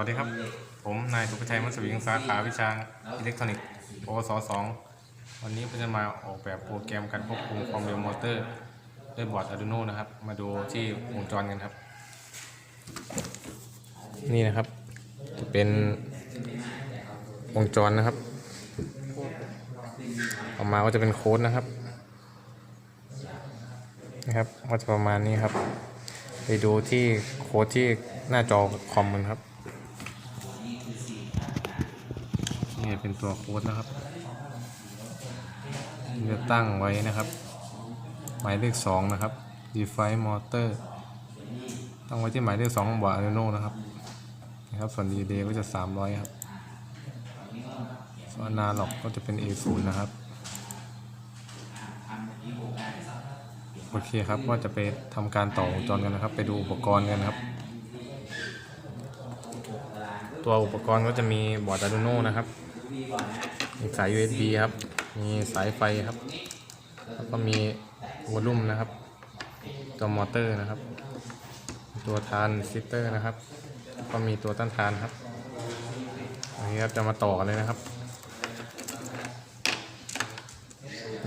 วัสดีครับ ผมนายสุภชัยมัสวิงสาขาวิชาอิเล็กทรอนิกส์ปวสสองวันนี้ผมจะมาออกแบบโปรแกรมการควบคุมความเร็วมอเตอร์ด้วยบอร์ด Arduino นะครับ มาดูที่วงจรกันครับ นี่นะครับ จะเป็นวงจรนะครับ ออกมาก็จะเป็นโค้ดนะครับนะครับก็จะประมาณนี้ครับ ไปดูที่โค้ดที่หน้าจอคอมมันครับ นี่เป็นตัวโค้ดนะครับจะตั้งไว้นะครับ หมายเลขสองนะครับ define motor ตั้งไว้ที่หมายเลขสองของบอร์ด Arduino นะครับนะครับส่วน delay ก็จะ 300 ครับส่วน analog ก็จะเป็น A0 นะครับโอเคครับก็จะไปทำการต่อวงจรกันนะครับ ไปดูอุปกรณ์กันครับ ตัวอุปกรณ์ก็จะมีบอร์ด Arduino นะครับ มีสาย USB ครับ มีสายไฟครับ แล้วก็มีวอลลุ่มนะครับ ตัวมอเตอร์นะครับ ตัวทานซิสเตอร์นะครับ ก็มีตัวต้านทานครับ อันนี้ครับจะมาต่อกันเลยนะครับ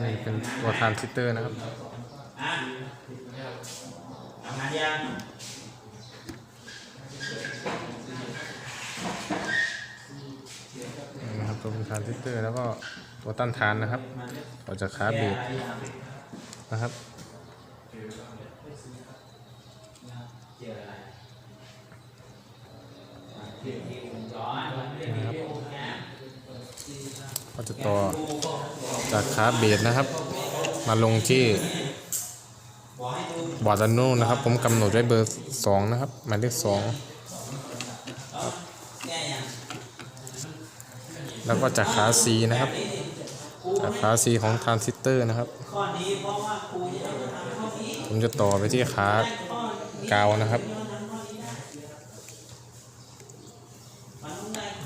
นี่เป็นตัวทานซิสเตอร์นะครับทำงานยัง ตัวพิทานซิสเตอร์ แล้วก็ตัวต้านทานนะครับออกจากขาเบรกนะครับก็จะต่อจากขาเบรกนะครับ มาลงที่บอร์ดอันนู้นนะครับ ผมกำหนดไว้เบอร์ 2 นะครับหมายเลข2 แล้วก็จากขา C นะครับ จากขา C ของทรานซิสเตอร์นะครับ ผมจะต่อไปที่ขากาวนะครับ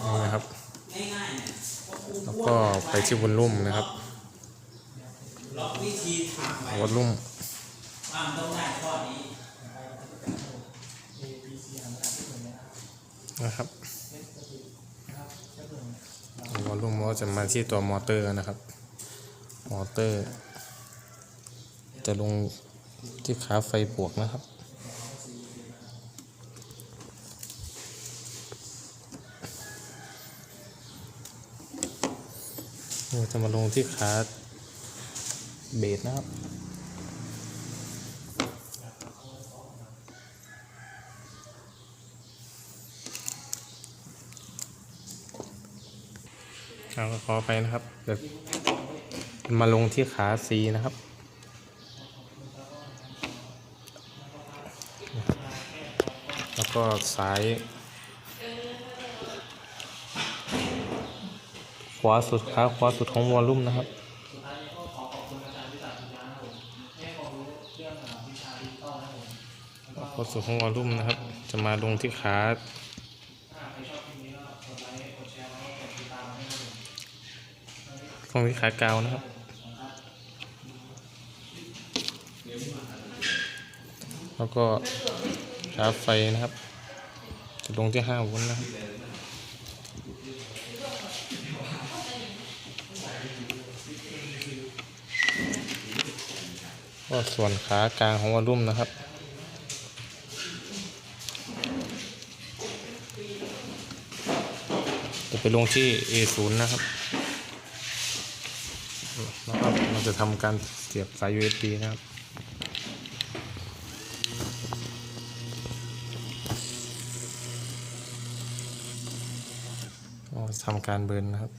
นี่นะครับ แล้วก็ไปที่วอลลุ่มนะครับวิธีทำไว้วอลลุ่มนะครับ วอลลุ่มก็จะมาที่ตัวมอเตอร์นะครับ มอเตอร์ จะลงที่ขาไฟบวกนะครับเราจะมาลงที่ขาเบสนะครับ เอาขอไปนะครับเดี๋ยวมาลงที่ขา C นะครับ แล้วก็สาย ขวาสุดขาขวาสุดของวอลลุ่มนะครับขวาสุดของวอลลุ่มนะครับ จะมาลงที่ขา ตรงที่ขายกาวนะครับ แล้วก็ขาไฟนะครับ จะลงที่5โวลต์นะครับก็ส่วนขากลางของวอลลุ่มนะครับ จะไปลงที่ A0 นะครับ จะทำการเสียบสาย USB นะครับทำการเบิร์นนะครับ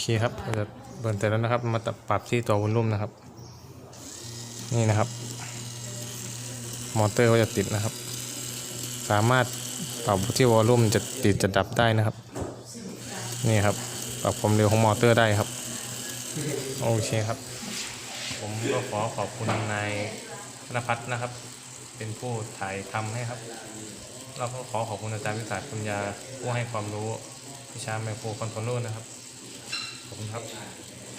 เคครับเราจะเบิร์นเสร็จแล้วนะครับ มาปรับที่ตัววอลลุ่มนะครับ นี่นะครับ มอเตอร์ก็จะติดนะครับ สามารถปรับที่วอลลุ่มจะติดจะดับได้นะครับ นี่ครับ ปรับความเร็วของมอเตอร์ได้ครับ โอเคครับ ผมก็ขอขอบคุณนายธนพัฒน์นะครับ เป็นผู้ถ่ายทำให้ครับ เราก็ขอขอบคุณอาจารย์วิสาคุณยาผู้ให้ความรู้วิชาไมโครคอนโทรลเลอร์นะครับ ขอบคุณครับ